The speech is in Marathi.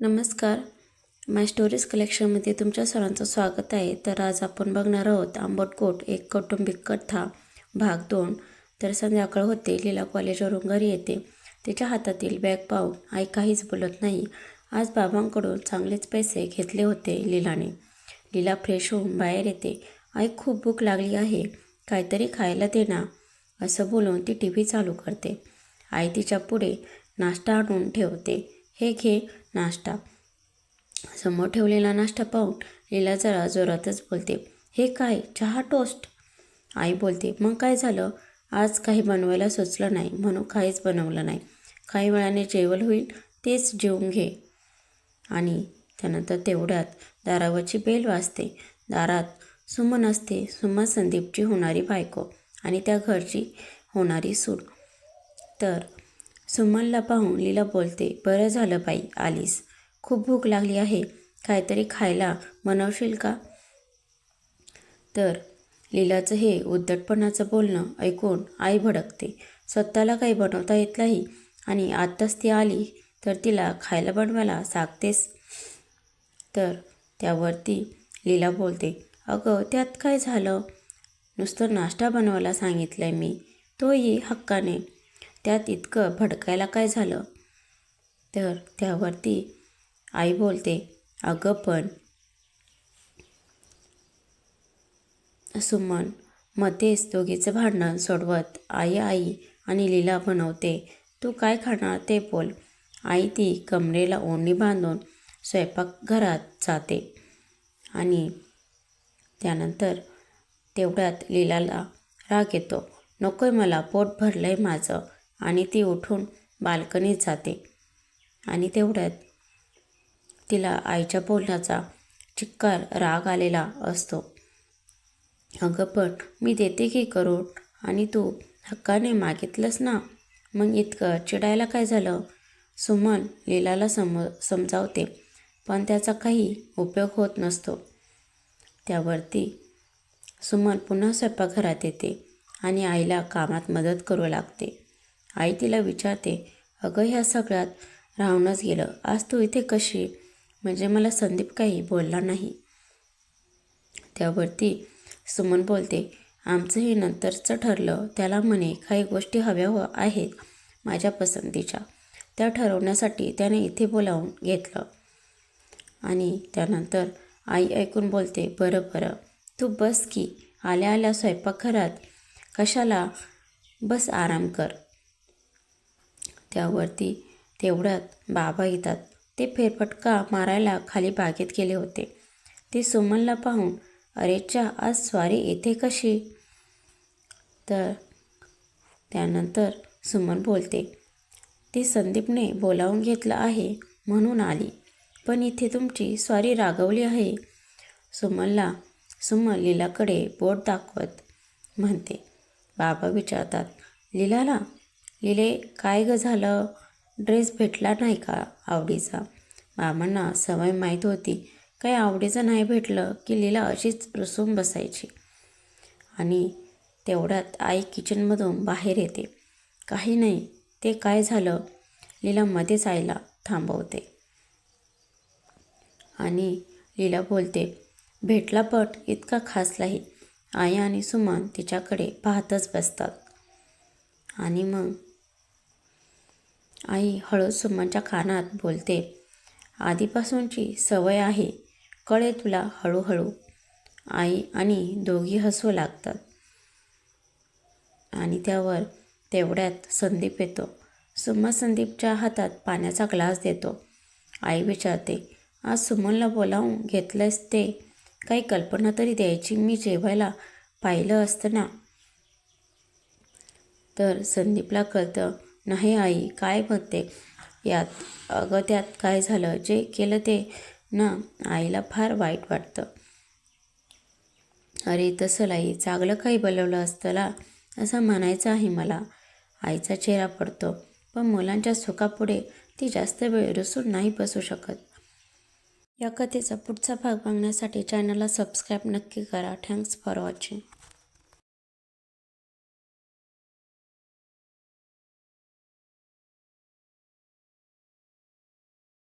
नमस्कार. माय स्टोरीज कलेक्शनमध्ये तुमच्या सर्वांचं स्वागत आहे. तर आज आपण बघणार आहोत आंबटकोट एक कौटुंबिक कथा भाग दोन. तर संध्याकाळ होते लीला कॉलेजवरून घरी येते. तिच्या हातातील बॅग पाहून आई काहीच बोलत नाही. आज बाबांकडून चांगलेच पैसे घेतले होते लीलाने. लीला फ्रेश होऊन बाहेर येते. आई खूप भूक लागली आहे. काहीतरी खायला दे ना असं बोलून ती टी व्ही चालू करते. आई तिच्या पुढे नाश्ता आणून ठेवते. हे घे नाश्ता. समोर ठेवलेला नाश्ता पाहून लीला जरा जोरातच बोलते हे काय? चहा टोस्ट? आई बोलते मग काय झालं? आज काही बनवायला सुचलं नाही म्हणून काहीच बनवलं नाही. काही वेळाने जेवण होईल तेच जेवून घे. आणि त्यानंतर तेवढ्यात दारावरची बेल वाजते. दारात सुमन असते. सुमन संदीपची होणारी बायको आणि त्या घरची होणारी सूड तर सुमनला पाहून लीला बोलते बरं झालं बाई आलीस. खूप भूक लागली आहे. काहीतरी खायला बनवशील का? तर लीलाचं हे उद्धटपणाचं बोलणं ऐकून आई भडकते. स्वतःला काही बनवता येत नाही आणि आत्ताच ती आली तर तिला खायला बनवायला सांगतेस. तर त्यावरती लीला बोलते अगं त्यात काय झालं? नुसतं नाश्ता बनवायला सांगितलं आहे मी. तोही हक्काने त्यात इतकं भडकायला काय झालं? तर त्यावरती आई बोलते अगं पण सुमन मध्येच दोघीचं भांडण सोडवत आई आई आणि लीला बनवते तू काय खाणार ते बोल आई ती कमरेला ओढणी बांधून स्वयंपाकघरात जाते आणि त्यानंतर तेवढ्यात लीलाला राग येतो नकोय मला पोट भरलं आहे माझं. आणि ती उठून बाल्कनीत जाते. आणि तेवढ्यात तिला आईच्या बोलण्याचा चिक्कार राग आलेला असतो. अगं पण मी देते की करून आणि तू हक्काने मागितलंस ना? मग इतकं चिडायला काय झालं? सुमन लीलाला सम समजावते पण त्याचा काही उपयोग होत नसतो. त्यावरती सुमन पुन्हा स्वयंपाकघरात येते आणि आईला कामात मदत करू लागते. आई तिला विचारते अगं ह्या सगळ्यात राहूनच गेलं. आज तू इथे कशी म्हणजे मला संदीप काही बोलला नाही. त्यावरती सुमन बोलते आमचं हे नंतरचं ठरलं. त्याला म्हणे काही गोष्टी हव्या हो आहेत माझ्या पसंतीच्या. त्या ठरवण्यासाठी त्याने इथे बोलावून घेतलं. आणि त्यानंतर आई ऐकून बोलते बरं बरं. तू बस की. आल्या आल्या स्वयंपाकघरात कशाला? बस आराम कर. त्यावरती तेवढ्यात बाबा येतात. ते फेरफटका मारायला खाली बागेत गेले होते. ते सुमनला पाहून अरेच्या आज स्वारी येते कशी? तर त्यानंतर सुमन बोलते ती संदीपने बोलावून घेतलं आहे म्हणून आली पण इथे तुमची स्वारी रागवली आहे. सुमनला सुमन लीलाकडे बोट दाखवत म्हणते. बाबा विचारतात लीलाला लिले काय ग झालं? ड्रेस भेटला नाही का आवडीचा? मामांना सवय माहीत होती. काही आवडीचं नाही भेटलं की लीला अशीच रुसून बसायची. आणि तेवढ्यात आई किचनमधून बाहेर येते. काही नाही ते काय झालं? लीला मध्येच आईला थांबवते. आणि लीला बोलते भेटला पट इतका खास नाही. आई आणि सुमन तिच्याकडे पाहतच बसतात. आणि मग आई हळू सुम्माच्या कानात बोलते आधीपासूनची सवय आहे कळे तुला हळूहळू. आई आणि दोघी हसू लागतात. आणि त्यावर तेवढ्यात संदीप येतो. सुम्मा संदीपच्या हातात पाण्याचा ग्लास देतो. आई विचारते आज सुमनला बोलावून घेतलंस ते? काही कल्पना तरी द्यायची? मी जेवायला पाहिलं असतं ना? तर संदीपला कळतं नाही आई काय म्हणते यात अगं त्यात काय झालं? जे केलं ते ना आईला फार वाईट वाटतं. अरे तसं लाई चांगलं काही बोलवलं असतं ला असं म्हणायचं आहे मला. आईचा चेहरा पडतो. पण मुलांच्या सुखापुढे ती जास्त वेळ रुसून नाही बसू शकत. या कथेचा पुढचा भाग बघण्यासाठी चॅनलला सबस्क्राईब नक्की करा. Thanks for watching